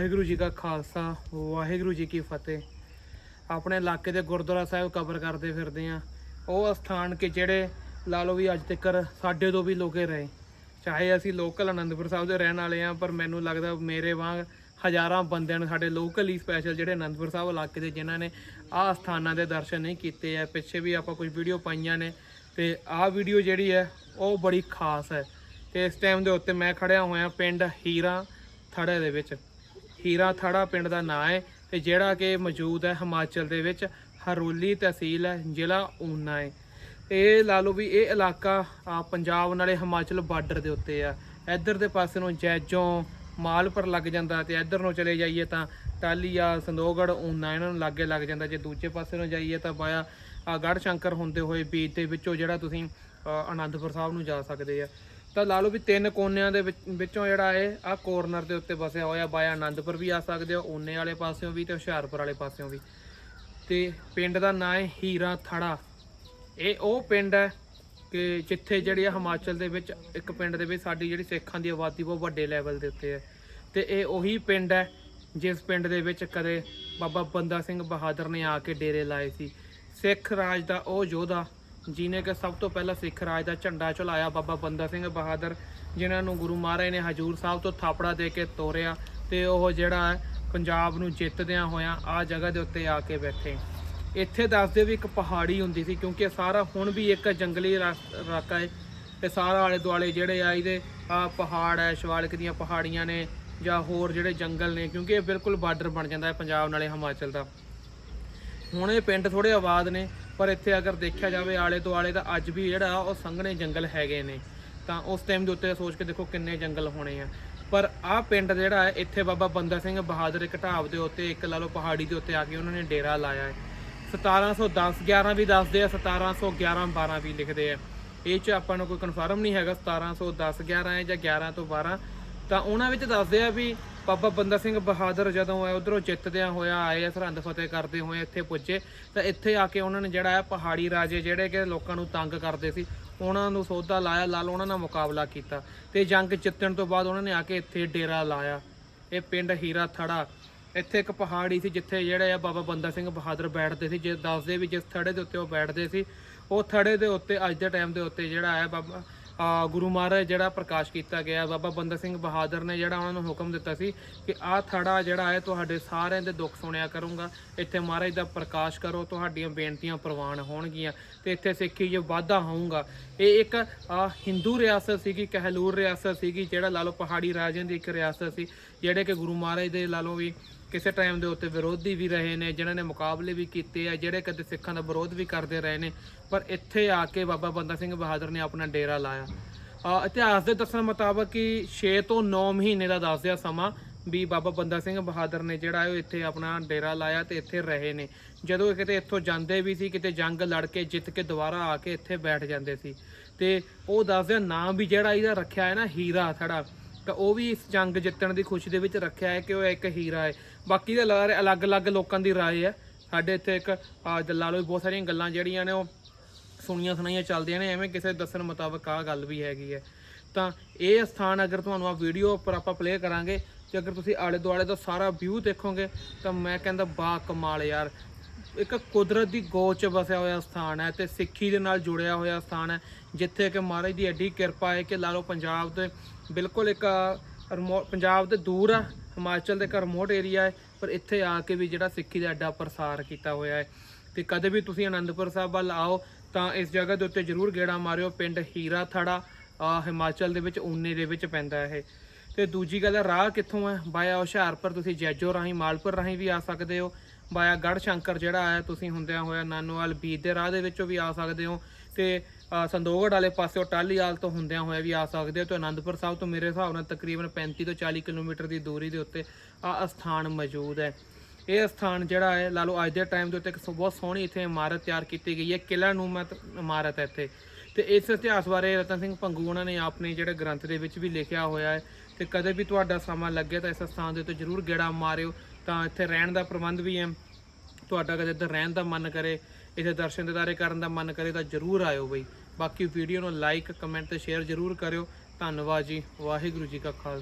ਵਾਹਿਗੁਰੂ ਜੀ ਕਾ ਖਾਲਸਾ, ਵਾਹਿਗੁਰੂ ਜੀ ਕੀ ਫਤਿਹ। ਆਪਣੇ ਇਲਾਕੇ ਦੇ ਗੁਰਦੁਆਰਾ ਸਾਹਿਬ ਕਬਰ ਕਰਦੇ ਫਿਰਦੇ ਆ ਉਹ ਅਸਥਾਨ ਕਿ ਜਿਹੜੇ ਲਾ ਲਓ ਵੀ ਅੱਜ ਤੱਕ ਸਾਡੇ ਤੋਂ ਵੀ ਲੋਕੇ ਰਹੇ। ਚਾਹੇ ਅਸੀਂ ਲੋਕਲ ਅਨੰਦਪੁਰ ਸਾਹਿਬ ਦੇ ਰਹਿਣ ਵਾਲੇ ਆ ਪਰ ਮੈਨੂੰ ਲੱਗਦਾ ਮੇਰੇ ਵਾਂਗ ਹਜ਼ਾਰਾਂ ਬੰਦਿਆਂ ਨੂੰ ਸਾਡੇ ਲੋਕਲ ਹੀ ਸਪੈਸ਼ਲ ਜਿਹੜੇ ਅਨੰਦਪੁਰ ਸਾਹਿਬ ਇਲਾਕੇ ਦੇ, ਜਿਨ੍ਹਾਂ ਨੇ ਆਹ ਸਥਾਨਾਂ ਦੇ ਦਰਸ਼ਨ ਨਹੀਂ ਕੀਤੇ ਆ। ਪਿੱਛੇ ਵੀ ਆਪਾਂ ਕੁਝ ਵੀਡੀਓ ਪਾਈਆਂ ਨੇ ਤੇ ਆਹ ਵੀਡੀਓ ਜਿਹੜੀ ਹੈ, ਉਹ ਬੜੀ ਖਾਸ ਹੈ। ਤੇ ਇਸ ਟਾਈਮ ਦੇ ਉੱਤੇ ਮੈਂ ਖੜਿਆ ਹੋਇਆ ਪਿੰਡ ਹੀਰਾ ਥੜੇ ਦੇ ਵਿੱਚ। ਹੀਰਾ ਥੜਾ ਪਿੰਡ ਦਾ ਨਾਂ ਹੈ ਤੇ ਜਿਹੜਾ ਕਿ ਮੌਜੂਦ ਹੈ ਹਿਮਾਚਲ ਦੇ ਵਿੱਚ ਹਰੋਲੀ ਤਹਿਸੀਲ ਹੈ ਜ਼ਿਲ੍ਹਾ ਊਨਾ ਹੈ। ਇਹ ਲਾ ਲਓ ਵੀ ਇਹ ਇਲਾਕਾ ਪੰਜਾਬ ਨਾਲੇ ਹਿਮਾਚਲ ਬਾਰਡਰ ਦੇ ਉੱਤੇ ਆ। ਇੱਧਰ ਦੇ ਪਾਸੇ ਨੂੰ ਜੈਜੋਂ ਮਾਲਪੁਰ ਲੱਗ ਜਾਂਦਾ ਤੇ ਇੱਧਰ ਨੂੰ ਚਲੇ ਜਾਈਏ ਤਾਂ ਟਾਲੀਆ ਸੰਦੋਗੜ ਊਨਾ ਇਹਨਾਂ ਨੂੰ ਲਾਗੇ ਲੱਗ ਜਾਂਦਾ। ਜੇ ਦੂਜੇ ਪਾਸੇ ਨੂੰ ਜਾਈਏ ਤਾਂ ਬਾਇਆ ਆ ਗੜ ਸ਼ੰਕਰ ਹੁੰਦੇ ਹੋਏ ਬੀਚ ਦੇ ਵਿੱਚੋਂ ਜਿਹੜਾ ਤੁਸੀਂ ਅ, ਆਨੰਦਪੁਰ ਸਾਹਿਬ ਨੂੰ ਜਾ ਸਕਦੇ ਆ। ਤਾਂ ਲਾ ਲਓ ਵੀ ਤਿੰਨ ਕੋਨਿਆਂ ਦੇ ਵਿੱਚ- ਵਿੱਚੋਂ ਜਿਹੜਾ ਇਹ ਆ ਕੋਰਨਰ ਦੇ ਉੱਤੇ ਵਸਿਆ ਹੋਇਆ ਬਾਇਆ ਆਨੰਦਪੁਰ ਵੀ ਆ ਸਕਦੇ ਹੋ ਊਨੇ ਵਾਲੇ ਪਾਸਿਓਂ ਵੀ ਤੇ ਹੁਸ਼ਿਆਰਪੁਰ ਵਾਲੇ ਪਾਸਿਓਂ ਵੀ। ਤੇ ਪਿੰਡ ਦਾ ਨਾਂ ਹੈ ਹੀਰਾ ਥੜਾ। ਇਹ ਉਹ ਪਿੰਡ ਹੈ ਕਿ ਜਿੱਥੇ ਜਿਹੜੀ ਆ ਹਿਮਾਚਲ ਦੇ ਵਿੱਚ ਇੱਕ ਪਿੰਡ ਦੇ ਵਿੱਚ ਸਾਡੀ ਜਿਹੜੀ ਸਿੱਖਾਂ ਦੀ ਆਬਾਦੀ ਬਹੁਤ ਵੱਡੇ ਲੈਵਲ ਦੇ ਉੱਤੇ ਹੈ। ਤੇ ਇਹ ਉਹੀ ਪਿੰਡ ਹੈ ਜਿਸ ਪਿੰਡ ਦੇ ਵਿੱਚ ਕਦੇ ਬਾਬਾ ਬੰਦਾ ਸਿੰਘ ਬਹਾਦਰ ਨੇ ਆ ਕੇ ਡੇਰੇ ਲਾਏ ਸੀ। ਸਿੱਖ ਰਾਜ ਦਾ ਉਹ ਯੋਧਾ ਜਿਨੇ ਕਿ ਸਭ ਤੋਂ ਪਹਿਲਾਂ ਸਿੱਖ ਰਾਜ ਦਾ ਝੰਡਾ ਝੁਲਾਇਆ ਬਾਬਾ ਬੰਦਾ ਸਿੰਘ ਬਹਾਦਰ, ਜਿਨ੍ਹਾਂ ਨੂੰ ਗੁਰੂ ਮਹਾਰਾਜ ਨੇ ਹਜੂਰ ਸਾਹਿਬ ਤੋਂ ਥਾਪੜਾ ਦੇ ਕੇ ਤੋਰਿਆ ਤੇ ਉਹ ਜਿਹੜਾ ਪੰਜਾਬ ਨੂੰ ਜਿੱਤਦਿਆਂ ਹੋਇਆਂ ਆ ਜਗ੍ਹਾ ਦੇ ਉੱਤੇ ਆ ਕੇ ਬੈਠੇ। ਇੱਥੇ ਦੱਸਦੇ ਵੀ ਇੱਕ ਪਹਾੜੀ ਹੁੰਦੀ ਸੀ, ਕਿਉਂਕਿ ਇਹ ਸਾਰਾ ਹੁਣ ਵੀ ਇੱਕ ਜੰਗਲੀ ਰਾਸ- ਇਲਾਕਾ ਹੈ ਤੇ ਸਾਰਾ ਆਲੇ ਦੁਆਲੇ ਜਿਹੜੇ ਆ ਇਹਦੇ ਆ ਪਹਾੜ ਹੈ, ਸ਼ਿਵਾਲਿਕ ਦੀਆਂ ਪਹਾੜੀਆਂ ਨੇ ਜਾਂ ਹੋਰ ਜਿਹੜੇ ਜੰਗਲ ਨੇ, ਕਿਉਂਕਿ ਇਹ ਬਿਲਕੁਲ ਬਾਰਡਰ ਬਣ ਜਾਂਦਾ ਹੈ ਪੰਜਾਬ ਨਾਲੇ ਹਿਮਾਚਲ ਦਾ। ਹੁਣ ਇਹ ਪਿੰਡ ਥੋੜੇ ਆਬਾਦ ਨੇ ਪਰ ਇੱਥੇ ਅਗਰ ਦੇਖਿਆ ਜਾਵੇ ਆਲੇ ਦੁਆਲੇ ਦਾ ਅੱਜ ਵੀ ਜਿਹੜਾ ਉਹ ਸੰਘਣੇ ਜੰਗਲ ਹੈਗੇ ਨੇ। ਤਾਂ ਉਸ ਟਾਈਮ ਦੇ ਉੱਤੇ ਸੋਚ ਕੇ ਦੇਖੋ ਕਿੰਨੇ ਜੰਗਲ ਹੋਣੇ ਆ। ਪਰ ਆਹ ਪਿੰਡ ਜਿਹੜਾ ਹੈ, ਇੱਥੇ ਬਾਬਾ ਬੰਦਾ ਸਿੰਘ ਬਹਾਦਰ ਇੱਕ ਢਾਬ ਦੇ ਉੱਤੇ, ਇੱਕ ਲਾ ਲਓ ਪਹਾੜੀ ਦੇ ਉੱਤੇ ਆ ਕੇ ਉਹਨਾਂ ਨੇ ਡੇਰਾ ਲਾਇਆ ਹੈ। 1710 11 ਵੀ ਦੱਸਦੇ ਆ 1711 12 ਵੀ ਲਿਖਦੇ ਆ। ਇਹ ਚ ਆਪਾਂ ਨੂੰ ਕੋਈ ਕਨਫਰਮ ਨਹੀਂ ਹੈਗਾ 1710 11 ਹੈ ਜਾਂ 11 ਤੋਂ 12 ਤਾਂ ਉਹਨਾਂ ਵਿੱਚ ਦੱਸਦੇ ਆ ਵੀ ਬਾਬਾ ਬੰਦਾ ਸਿੰਘ ਬਹਾਦਰ ਜਦੋਂ ਹੈ ਉਧਰੋਂ ਜਿੱਤਦਿਆਂ ਹੋਇਆ ਆਏ ਆ, ਸਰਹੰਦ ਫਤਿਹ ਕਰਦੇ ਹੋਏ ਇੱਥੇ ਪੁੱਜੇ। ਤਾਂ ਇੱਥੇ ਆ ਕੇ ਉਹਨਾਂ ਨੇ ਜਿਹੜਾ ਹੈ ਪਹਾੜੀ ਰਾਜੇ ਜਿਹੜੇ ਕਿ ਲੋਕਾਂ ਨੂੰ ਤੰਗ ਕਰਦੇ ਸੀ, ਉਹਨਾਂ ਨੂੰ ਸੌਦਾ ਲਾਇਆ ਲਾਲ ਉਹਨਾਂ ਨਾਲ ਮੁਕਾਬਲਾ ਕੀਤਾ। ਤੇ ਜੰਗ ਜਿੱਤਣ ਤੋਂ ਬਾਅਦ ਉਹਨਾਂ ਨੇ ਆ ਕੇ ਇੱਥੇ ਡੇਰਾ ਲਾਇਆ। ਇਹ ਪਿੰਡ ਹੀਰਾ ਥੜਾ। ਇੱਥੇ ਇੱਕ ਪਹਾੜੀ ਸੀ ਜਿੱਥੇ ਜਿਹੜੇ ਆ ਬਾਬਾ ਬੰਦਾ ਸਿੰਘ ਬਹਾਦਰ ਬੈਠਦੇ ਸੀ, ਜੇ ਦੱਸਦੇ ਵੀ ਜਿਸ ਥੜੇ ਦੇ ਉੱਤੇ ਉਹ ਬੈਠਦੇ ਸੀ, ਉਹ ਥੜੇ ਦੇ ਉੱਤੇ ਅੱਜ ਦੇ ਟਾਈਮ ਦੇ ਉੱਤੇ ਜਿਹੜਾ ਹੈ ਬਾਬਾ ਗੁਰੂ ਮਹਾਰਾਜ ਜਿਹੜਾ ਪ੍ਰਕਾਸ਼ ਕੀਤਾ ਗਿਆ, ਬਾਬਾ ਬੰਦਾ ਸਿੰਘ ਬਹਾਦਰ ਨੇ ਜਿਹੜਾ ਉਹਨਾਂ ਨੂੰ ਹੁਕਮ ਦਿੱਤਾ ਸੀ ਕਿ ਆਹ ਥੜਾ ਜਿਹੜਾ ਹੈ ਤੁਹਾਡੇ ਸਾਰਿਆਂ ਦੇ ਦੁੱਖ ਸੁਣਿਆ ਕਰੂੰਗਾ। ਇੱਥੇ ਮਹਾਰਾਜ ਦਾ ਪ੍ਰਕਾਸ਼ ਕਰੋ, ਤੁਹਾਡੀਆਂ ਬੇਨਤੀਆਂ ਪ੍ਰਵਾਨ ਹੋਣਗੀਆਂ ਤੇ ਇੱਥੇ ਸਿੱਖੀ ਜੇ ਵਾਧਾ ਹੋਊਗਾ। ਇਹ ਇੱਕ ਹਿੰਦੂ ਰਿਆਸਤ ਸੀਗੀ, ਕਹਿਲੂਰ ਰਿਆਸਤ ਸੀਗੀ, ਜਿਹੜਾ ਲਾ ਲਓ ਪਹਾੜੀ ਰਾਜਿਆਂ ਦੀ ਇੱਕ ਰਿਆਸਤ ਸੀ, ਜਿਹੜੇ ਕਿ ਗੁਰੂ ਮਹਾਰਾਜ ਦੇ ਲਾ ਲਓ ਵੀ ਕਿਸੇ ਟਾਈਮ ਦੇ ਉੱਤੇ ਵਿਰੋਧੀ ਵੀ ਰਹੇ ਨੇ, ਜਿਨ੍ਹਾਂ ਨੇ ਮੁਕਾਬਲੇ ਵੀ ਕੀਤੇ ਆ, ਜਿਹੜੇ ਕਦੇ ਸਿੱਖਾਂ ਦਾ ਵਿਰੋਧ ਵੀ ਕਰਦੇ ਰਹੇ ਨੇ, ਪਰ ਇੱਥੇ ਆ ਕੇ ਬਾਬਾ ਬੰਦਾ ਸਿੰਘ ਬਹਾਦਰ ਨੇ ਆਪਣਾ ਡੇਰਾ ਲਾਇਆ। ਇਤਿਹਾਸ ਦੇ ਦੱਸਣ ਮੁਤਾਬਕ ਕਿ 6 ਤੋਂ 9 ਮਹੀਨੇ ਦਾ ਦੱਸਦੇ ਸਮਾਂ ਵੀ ਬਾਬਾ ਬੰਦਾ ਸਿੰਘ ਬਹਾਦਰ ਨੇ ਜਿਹੜਾ ਉਹ ਇੱਥੇ ਆਪਣਾ ਡੇਰਾ ਲਾਇਆ ਤੇ ਇੱਥੇ ਰਹੇ ਨੇ। ਜਦੋਂ ਕਿਤੇ ਇੱਥੋਂ ਜਾਂਦੇ ਵੀ ਸੀ, ਕਿਤੇ ਜੰਗ ਲੜ ਕੇ ਜਿੱਤ ਕੇ ਦੁਬਾਰਾ ਆ ਕੇ ਇੱਥੇ ਬੈਠ ਜਾਂਦੇ ਸੀ। ਤੇ ਉਹ ਦੱਸਦੇ ਨਾਂ ਵੀ ਜਿਹੜਾ ਇਹਦਾ ਰੱਖਿਆ ਹੈ ਨਾ, ਹੀਰਾ ਥੜਾ ਤਾਂ ਉਹ ਵੀ ਇਸ ਜੰਗ ਜਿੱਤਣ ਦੀ ਖੁਸ਼ੀ ਦੇ ਵਿੱਚ ਰੱਖਿਆ ਹੈ ਕਿ ਉਹ ਇੱਕ ਹੀਰਾ ਹੈ। ਬਾਕੀ ਦਾ ਲਗਾ ਅਲੱਗ-ਅਲੱਗ ਲੋਕਾਂ ਦੀ ਰਾਏ ਹੈ। ਸਾਡੇ ਇੱਥੇ ਇੱਕ ਦਲਾਲੋ ਵੀ ਬਹੁਤ ਸਾਰੀਆਂ ਗੱਲਾਂ ਜਿਹੜੀਆਂ ਨੇ ਉਹ ਸੁਣੀਆਂ ਸੁਣਾਈਆਂ ਚੱਲਦੀਆਂ ਨੇ, ਐਵੇਂ ਕਿਸੇ ਦੱਸਣ ਮੁਤਾਬਕ ਆ ਗੱਲ ਵੀ ਹੈਗੀ ਹੈ। ਤਾਂ ਇਹ ਸਥਾਨ ਅਗਰ ਤੁਹਾਨੂੰ ਆ ਵੀਡੀਓ ਉੱਪਰ ਆਪਾਂ ਪਲੇ ਕਰਾਂਗੇ, ਤੇ ਅਗਰ ਤੁਸੀਂ ਆਲੇ ਦੁਆਲੇ ਦਾ ਸਾਰਾ ਵਿਊ ਦੇਖੋਗੇ, ਤਾਂ ਮੈਂ ਕਹਿੰਦਾ ਬਾ ਕਮਾਲ ਯਾਰ ਇੱਕ ਕੁਦਰਤ ਦੀ ਗੋਚ ਵਸਿਆ ਹੋਇਆ ਸਥਾਨ ਹੈ ਤੇ ਸਿੱਖੀ ਦੇ ਨਾਲ ਜੁੜਿਆ ਹੋਇਆ ਸਥਾਨ ਹੈ, ਜਿੱਥੇ ਕਿ ਮਹਾਰਾਜ ਦੀ ਐਡੀ ਕਿਰਪਾ ਹੈ ਕਿ ਲਾ ਲਓ ਪੰਜਾਬ ਦੇ ਬਿਲਕੁਲ ਇੱਕ ਰਿਮੋ- ਪੰਜਾਬ ਦੇ ਦੂਰ ਆ, ਹਿਮਾਚਲ ਦੇ ਇੱਕ ਰਿਮੋਟ ਏਰੀਆ ਹੈ, ਪਰ ਇੱਥੇ ਆ ਕੇ ਵੀ ਜਿਹੜਾ ਸਿੱਖੀ ਦਾ ਐਡਾ ਪ੍ਰਸਾਰ ਕੀਤਾ ਹੋਇਆ ਹੈ। ਤੇ ਕਦੇ ਵੀ ਤੁਸੀਂ ਅਨੰਦਪੁਰ ਸਾਹਿਬ ਵੱਲ ਆਓ, ਤਾਂ ਇਸ ਜਗ੍ਹਾ ਦੇ ਉੱਤੇ ਜ਼ਰੂਰ ਗੇੜਾ ਮਾਰਿਓ, ਪਿੰਡ ਹੀਰਾ ਥੜਾ ਹਿਮਾਚਲ ਦੇ ਵਿੱਚ ਊਨੇ ਦੇ ਵਿੱਚ ਪੈਂਦਾ ਹੈ ਇਹ। ਤੇ ਦੂਜੀ ਗੱਲ ਹੈ, ਰਾਹ ਕਿੱਥੋਂ ਹੈ? ਬਾਇਆ ਹੁਸ਼ਿਆਰਪੁਰ, ਤੁਸੀਂ ਜੈਜੋ ਰਾਹੀਂ, ਮਾਲਪੁਰ ਰਾਹੀਂ ਵੀ ਆ ਸਕਦੇ ਹੋ। ਬਾਇਆ ਗੜ ਸ਼ੰਕਰ ਜਿਹੜਾ ਹੈ, ਤੁਸੀਂ ਹੁੰਦਿਆਂ ਹੋਇਆ ਨਾਨੋਵਾਲ ਬੀਜ ਦੇ ਰਾਹ ਦੇ ਵਿੱਚੋਂ ਵੀ ਆ ਸਕਦੇ ਹੋ ਤੇ ਸੰਦੋਗੜ ਵਾਲੇ ਪਾਸਿਓ ਟਾਲੀਵਾਲ ਤੋਂ ਹੁੰਦਿਆਂ ਹੋਇਆ ਵੀ ਆ ਸਕਦੇ ਹੋ ਤੇ ਅਨੰਦਪੁਰ ਸਾਹਿਬ ਤੋਂ ਮੇਰੇ ਹਿਸਾਬ ਨਾਲ ਤਕਰੀਬਨ 35 ਤੋਂ 40 ਕਿਲੋਮੀਟਰ ਦੀ ਦੂਰੀ ਦੇ ਉੱਤੇ ਆ ਸਥਾਨ ਮੌਜੂਦ ਹੈ। ਇਹ ਸਥਾਨ ਜਿਹੜਾ ਹੈ, ਲਾ ਲਓ ਅੱਜ ਦੇ ਟਾਈਮ ਦੇ ਉੱਤੇ ਇੱਕ ਸੋ- ਬਹੁਤ ਸੋਹਣੀ ਇੱਥੇ ਇਮਾਰਤ ਤਿਆਰ ਕੀਤੀ ਗਈ ਹੈ ਕਿਲਾ ਨੂਮਤ ਇਮਾਰਤ ਹੈ ਇੱਥੇ। ਤੇ ਇਸ ਇਤਿਹਾਸ ਬਾਰੇ ਰਤਨ ਸਿੰਘ ਪੰਗੂ ਉਹਨਾਂ ਨੇ ਆਪਣੇ ਜਿਹੜੇ ਗ੍ਰੰਥ ਦੇ ਵਿੱਚ ਵੀ ਲਿਖਿਆ ਹੋਇਆ ਹੈ ਤੇ ਕਦੇ ਵੀ ਤੁਹਾਡਾ ਸਮਾਂ ਲੱਗੇ ਤਾਂ ਇਸ ਸਥਾਨ ਦੇ ਉੱਤੇ ਜ਼ਰੂਰ ਗੇੜਾ ਮਾਰਿਓ। ਤਾਂ ਇੱਥੇ ਰਹਿਣ ਦਾ ਪ੍ਰਬੰਧ ਵੀ ਹੈ। ਤੁਹਾਡਾ ਕਦੇ ਇੱਧਰ ਰਹਿਣ ਦਾ ਮਨ ਕਰੇ, ਇੱਥੇ ਦਰਸ਼ਨ ਦਿਦਾਰੇ ਕਰਨ ਦਾ ਮਨ ਕਰੇ ਤਾਂ ਜ਼ਰੂਰ ਆਇਓ ਬਈ। ਬਾਕੀ ਵੀਡੀਓ ਨੂੰ ਲਾਈਕ ਕਮੈਂਟ ਤੇ ਸ਼ੇਅਰ ਜ਼ਰੂਰ ਕਰਿਓ। ਧੰਨਵਾਦ ਜੀ। ਵਾਹਿਗੁਰੂ ਜੀ ਕਾ ਖਾਲਸਾ।